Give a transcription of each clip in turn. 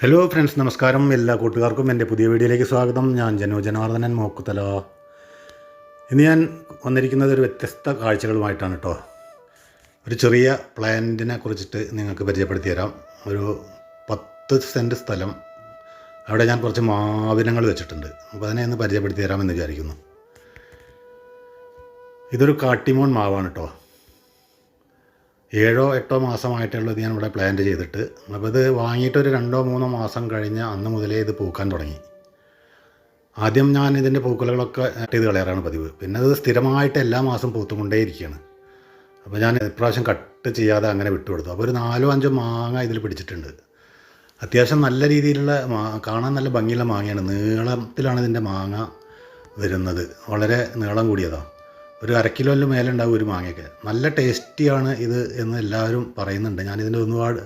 Hello friends നമസ്കാരം. എല്ലാ കൂട്ടുകാർക്കും എന്റെ പുതിയ വീഡിയോയിലേക്ക് സ്വാഗതം. ഞാൻ ജനോ ജനാർദ്ദനൻ മോക്കുത്തല ഇന്ന് ഞാൻ വന്നിരിക്കുന്നത് ഒരു വ്യത്യസ്ത കാഴ്ചകളുമായിട്ടാണ് കേട്ടോ ഒരു ചെറിയ പ്ലാന്റിനെ കുറിച്ചിട്ട് നിങ്ങൾക്ക് പരിചയപ്പെടുത്തി തരാം ഒരു പത്ത് സെന്റ് സ്ഥലം. അവിടെ ഞാൻ കുറച്ച് മാവിനങ്ങൾ വെച്ചിട്ടുണ്ട്. അപ്പോൾ അതിനെ ഒന്ന് പരിചയപ്പെടുത്തി തരാമെന്ന് വിചാരിക്കുന്നു. ഇതൊരു കാട്ടിമോൺ മാവാണ് കേട്ടോ ഏഴോ എട്ടോ മാസമായിട്ടുള്ളത് ഞാൻ ഇവിടെ പ്ലാന്റ് ചെയ്തിട്ട്. അപ്പോൾ ഇത് വാങ്ങിയിട്ട് ഒരു രണ്ടോ മൂന്നോ മാസം കഴിഞ്ഞ് അന്ന് മുതലേ ഇത് പൂക്കാൻ തുടങ്ങി. ആദ്യം ഞാൻ ഇതിന്റെ പൂക്കുലകളൊക്കെ ചെയ്ത് കളയാറാണ് പതിവ്. പിന്നെ അത് സ്ഥിരമായിട്ട് എല്ലാ മാസം പൂത്തുകൊണ്ടേയിരിക്കുകയാണ്. അപ്പോൾ ഞാൻ ഇപ്രാവശ്യം കട്ട് ചെയ്യാതെ അങ്ങനെ വിട്ടുകൊടുത്തു. അപ്പോൾ ഒരു നാലോ അഞ്ചോ മാങ്ങ ഇതിൽ പിടിച്ചിട്ടുണ്ട്. അത്യാവശ്യം നല്ല രീതിയിലുള്ള കാണാൻ നല്ല ഭംഗിയുള്ള മാങ്ങയാണ്. നീളത്തിലാണ് ഇതിന്റെ മാങ്ങ വരുന്നത്. വളരെ നീളം കൂടിയതാണ് ഒരു അര മേലെ ഉണ്ടാവും ഒരു മാങ്ങയൊക്കെ. നല്ല ടേസ്റ്റിയാണ് ഇത് എന്ന് എല്ലാവരും പറയുന്നുണ്ട്. ഞാനിതിന്റെ ഒരുപാട്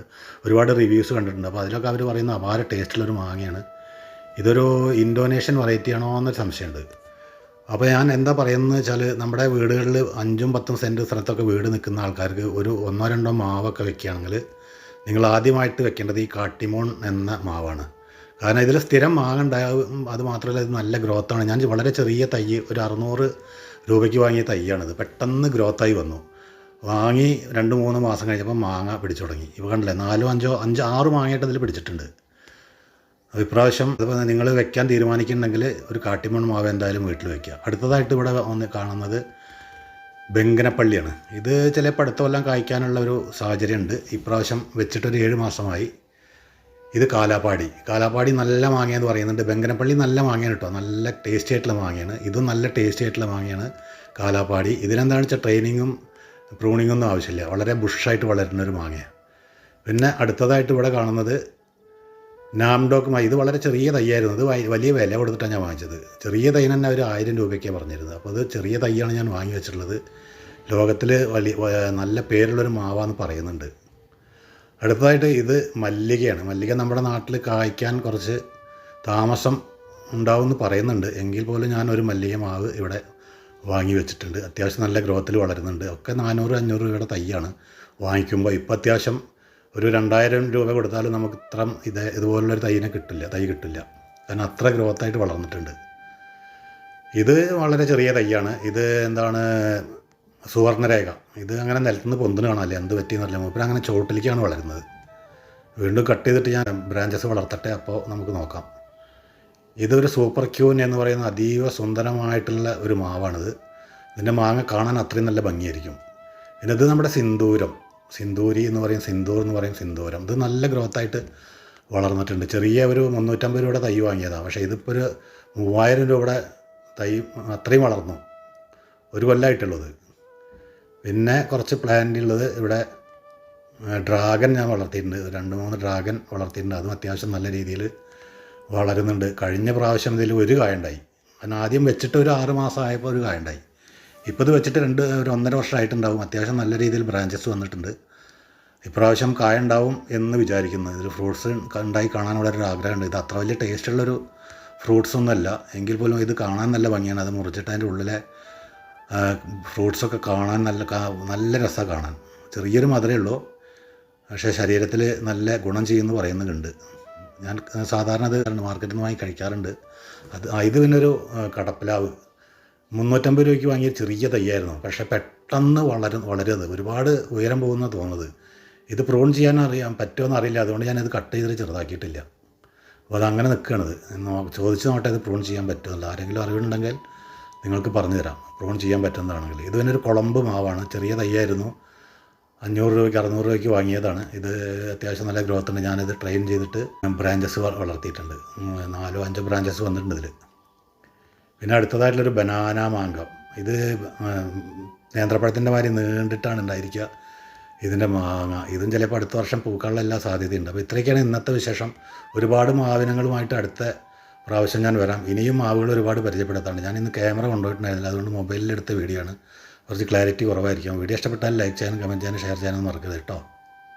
ഒരുപാട് റിവ്യൂസ് കണ്ടിട്ടുണ്ട്. അപ്പോൾ അതിലൊക്കെ അവർ പറയുന്ന അപാര ടേസ്റ്റുള്ളൊരു മാങ്ങയാണ്. ഇതൊരു ഇൻഡോനേഷ്യൻ വെറൈറ്റി ആണോ എന്നൊരു സംശയമുണ്ട്. അപ്പോൾ ഞാൻ എന്താ പറയുന്നത് വെച്ചാൽ നമ്മുടെ വീടുകളിൽ അഞ്ചും പത്തും സെന്റ് സ്ഥലത്തൊക്കെ വീട് നിൽക്കുന്ന ആൾക്കാർക്ക് ഒരു ഒന്നോ രണ്ടോ മാവൊക്കെ വെക്കുകയാണെങ്കിൽ നിങ്ങൾ ആദ്യമായിട്ട് വെക്കേണ്ടത് ഈ കാട്ടിമോൺ എന്ന മാവാണ്. കാരണം ഇതിൽ സ്ഥിരം മാങ്ങ ഉണ്ടാവും അത് മാത്രമല്ല ഇത് നല്ല ഗ്രോത്താണ് ഞാൻ വളരെ ചെറിയ തൈ ഒരു അറുന്നൂറ് രൂപയ്ക്ക് വാങ്ങിയ തൈയാണിത്. പെട്ടെന്ന് ഗ്രോത്തായി വന്നു. വാങ്ങി രണ്ട് മൂന്ന് മാസം കഴിഞ്ഞപ്പോൾ മാങ്ങ പിടിച്ചു തുടങ്ങി. ഇപ്പോൾ കണ്ടില്ലേ നാലോ അഞ്ചോ അഞ്ച് ആറ് മാങ്ങയായിട്ട് ഇതിൽ പിടിച്ചിട്ടുണ്ട്. ഇപ്രാവശ്യം അതിപ്പോൾ നിങ്ങൾ വെക്കാൻ തീരുമാനിക്കുന്നുണ്ടെങ്കിൽ ഒരു കാട്ടിമൺ മാവ് എന്തായാലും വീട്ടിൽ വെക്കുക. അടുത്തതായിട്ട് ഇവിടെ ഒന്ന് കാണുന്നത് ബെങ്കനപ്പള്ളിയാണ്. ഇത് ചിലപ്പോൾ അടുത്ത കൊല്ലം കായ്ക്കാനുള്ള ഒരു സാഹചര്യമുണ്ട്. ഇപ്രാവശ്യം വെച്ചിട്ടൊരു ഏഴ് മാസമായി. ഇത് കാലാപ്പാടി. കാലാപ്പാടി നല്ല മാങ്ങയെന്ന് പറയുന്നുണ്ട്. ബംഗനപ്പള്ളി നല്ല മാങ്ങയാണ് കേട്ടോ നല്ല ടേസ്റ്റി ആയിട്ടുള്ള മാങ്ങയാണ്. ഇതും നല്ല ടേസ്റ്റി ആയിട്ടുള്ള മാങ്ങയാണ് കാലാപ്പാടി. ഇതിനെന്താണെന്ന് വെച്ചാൽ ട്രെയിനിങ്ങും പ്രൂണിങ്ങും ഒന്നും ആവശ്യമില്ല. വളരെ ബുഷായിട്ട് വളരുന്ന ഒരു മാങ്ങയാണ് പിന്നെ അടുത്തതായിട്ട് ഇവിടെ കാണുന്നത് നാംഡോക്ക് മാ ഇത് വളരെ ചെറിയ തൈയായിരുന്നു. അത് വലിയ വില കൊടുത്തിട്ടാണ് ഞാൻ വാങ്ങിച്ചത്. ചെറിയ തൈ തന്നെ ഒരു ആയിരം രൂപയ്ക്കാണ് പറഞ്ഞിരുന്നത്. അപ്പോൾ അത് ചെറിയ തൈയാണ് ഞാൻ വാങ്ങി വെച്ചിട്ടുള്ളത്. ലോകത്തിൽ വലിയ നല്ല പേരുള്ളൊരു മാവാന്ന് പറയുന്നുണ്ട്. അടുത്തതായിട്ട് ഇത് മല്ലികയാണ്. മല്ലിക നമ്മുടെ നാട്ടിൽ കായ്ക്കാൻ കുറച്ച് താമസം ഉണ്ടാവുമെന്ന് പറയുന്നുണ്ട്. എങ്കിൽ പോലും ഞാനൊരു മല്ലിക മാവ് ഇവിടെ വാങ്ങി വെച്ചിട്ടുണ്ട്. അത്യാവശ്യം നല്ല ഗ്രോത്തിൽ വളരുന്നുണ്ട്. ഒക്കെ നാനൂറ് അഞ്ഞൂറ് രൂപയുടെ തൈയാണ് വാങ്ങിക്കുമ്പോൾ. ഇപ്പോൾ അത്യാവശ്യം ഒരു രണ്ടായിരം രൂപ കൊടുത്താലും നമുക്ക് ഇത്ര ഇത് ഇതുപോലുള്ളൊരു തൈനെ കിട്ടില്ല തൈ കിട്ടില്ല. കാരണം അത്ര ഗ്രോത്തായിട്ട് വളർന്നിട്ടുണ്ട്. ഇത് വളരെ ചെറിയ തൈയാണ്. ഇത് എന്താണ് സുവർണരേഖ. ഇത് അങ്ങനെ നിലത്തുനിന്ന് പൊന്തിന് കാണാല്ലേ എന്ത് പറ്റിയെന്നറിയില്ല മൂപ്പര് അങ്ങനെ ചോട്ടിലേക്കാണ് വളരുന്നത്. വീണ്ടും കട്ട് ചെയ്തിട്ട് ഞാൻ ബ്രാഞ്ചസ് വളർത്തട്ടെ. അപ്പോൾ നമുക്ക് നോക്കാം. ഇതൊരു സൂപ്പർ ക്യൂൻ എന്ന് പറയുന്ന അതീവ സുന്ദരമായിട്ടുള്ള ഒരു മാവാണിത്. ഇതിന്റെ മാങ്ങ കാണാൻ അത്രയും നല്ല ഭംഗിയായിരിക്കും. പിന്നെ ഇത് നമ്മുടെ സിന്ദൂരം. സിന്ദൂരി എന്ന് പറയും സിന്ദൂർ എന്ന് പറയും സിന്ദൂരം. ഇത് നല്ല ഗ്രോത്തായിട്ട് വളർന്നിട്ടുണ്ട്. ചെറിയ ഒരു മുന്നൂറ്റമ്പത് രൂപയുടെ തൈ വാങ്ങിയതാണ് പക്ഷേ ഇതിപ്പോൾ ഒരു മൂവായിരം രൂപയുടെ തൈ അത്രയും വളർന്നു. ഒരു കൊല്ലമായിട്ടുള്ളത് പിന്നെ കുറച്ച് പ്ലാന്റ് ഉള്ളത് ഇവിടെ ഡ്രാഗൺ ഞാൻ വളർത്തിയിട്ടുണ്ട്. രണ്ട് മൂന്ന് ഡ്രാഗൺ വളർത്തിയിട്ടുണ്ട്. അതും അത്യാവശ്യം നല്ല രീതിയിൽ വളരുന്നുണ്ട്. കഴിഞ്ഞ പ്രാവശ്യം ഇതിൽ ഒരു കായുണ്ടായി കാരണം ആദ്യം വെച്ചിട്ട് ഒരു ആറ് മാസമായപ്പോൾ ഒരു കായുണ്ടായി ഇപ്പോൾ ഇത് വെച്ചിട്ട് രണ്ട് ഒരു ഒന്നര വർഷമായിട്ടുണ്ടാവും. അത്യാവശ്യം നല്ല രീതിയിൽ ബ്രാഞ്ചസ് വന്നിട്ടുണ്ട്. ഇപ്രാവശ്യം കായ ഉണ്ടാവും എന്ന് വിചാരിക്കുന്നു. ഇതിൽ ഫ്രൂട്ട്സ് ഉണ്ടായി കാണാൻ വളരെ ഒരു ആഗ്രഹമുണ്ട്. ഇത് അത്ര വലിയ ടേസ്റ്റുള്ളൊരു ഫ്രൂട്ട്സ് ഒന്നുമല്ല. എങ്കിൽ പോലും ഇത് കാണാൻ നല്ല ഭംഗിയാണ്. അത് മുറിച്ചിട്ട് അതിന്റെ ഉള്ളിലെ ഫ്രൂട്ട്സൊക്കെ കാണാൻ നല്ല നല്ല രസമാണ് കാണാൻ. ചെറിയൊരു മധുരമേ ഉള്ളൂ. പക്ഷേ ശരീരത്തിൽ നല്ല ഗുണം ചെയ്യുമെന്ന് പറയുന്നുണ്ട്. ഞാൻ സാധാരണ അത് മാർക്കറ്റിൽ നിന്ന് വാങ്ങി കഴിക്കാറുണ്ട്. അത് ഇത് പിന്നെ ഒരു കടപ്പിലാവ്. മുന്നൂറ്റമ്പത് രൂപയ്ക്ക് വാങ്ങിയ ചെറിയ തയ്യായിരുന്നു പക്ഷേ പെട്ടെന്ന് വളരും വളരുന്നത്. ഒരുപാട് ഉയരം പോകുന്ന തോന്നുന്നത്. ഇത് പ്രോൺ ചെയ്യാൻ അറിയാൻ പറ്റുമെന്ന് അറിയില്ല. അതുകൊണ്ട് ഞാനത് കട്ട് ചെയ്തിട്ട് ചെറുതാക്കിയിട്ടില്ല. അപ്പോൾ അതങ്ങനെ നിൽക്കുകയാണത് ചോദിച്ച് നോട്ടെ ഇത് പ്രോൺ ചെയ്യാൻ പറ്റുമല്ലോ ആരെങ്കിലും അറിവുണ്ടെങ്കിൽ നിങ്ങൾക്ക് പറഞ്ഞു തരാം. പ്രൂൺ ചെയ്യാൻ പറ്റുന്നതാണെങ്കിൽ. ഇത് തന്നെ ഒരു കുളമ്പ് മാവാണ്. ചെറിയ തയ്യായിരുന്നു. അഞ്ഞൂറ് രൂപയ്ക്ക് അറുന്നൂറ് രൂപയ്ക്ക് വാങ്ങിയതാണ്. ഇത് അത്യാവശ്യം നല്ല ഗ്രോത്ത് ഉണ്ട്. ഞാനിത് ട്രെയിൻ ചെയ്തിട്ട് ബ്രാഞ്ചസ് വളർത്തിയിട്ടുണ്ട്. നാലോ അഞ്ചോ ബ്രാഞ്ചസ് വന്നിട്ടുണ്ട് ഇതിൽ പിന്നെ അടുത്തതായിട്ടുള്ളൊരു ബനാന മാങ്കം. ഇത് നേന്ത്രപ്പഴത്തിന്റെ മാതിരി നീണ്ടിട്ടാണ് ഉണ്ടായിരിക്കുക. ഇതിന്റെ മാങ്ങ. ഇതും ചിലപ്പോൾ അടുത്ത വർഷം പൂക്കാനുള്ള എല്ലാ സാധ്യതയുണ്ട്. അപ്പോൾ ഇത്രയൊക്കെയാണ് ഇന്നത്തെ വിശേഷം. ഒരുപാട് മാവിനങ്ങളുമായിട്ട് അടുത്ത പ്രാവശ്യം ഞാൻ വരാം. ഇനിയും ആവുകൾ ഒരുപാട് പരിചയപ്പെടുത്താണ് ഞാൻ ഇന്ന് ക്യാമറ കൊണ്ടുപോയിട്ടുണ്ടായിരുന്നില്ല. അതുകൊണ്ട് മൊബൈലിൽ എടുത്ത വീഡിയോ ആണ്. കുറച്ച് ക്ലാരിറ്റി കുറവായിരിക്കും. വീഡിയോ ഇഷ്ടപ്പെട്ടാൽ ലൈക്ക് ചെയ്യാനും കമന്റ് ചെയ്യാനും ഷെയർ ചെയ്യാനും മറക്കരുത് കേട്ടോ.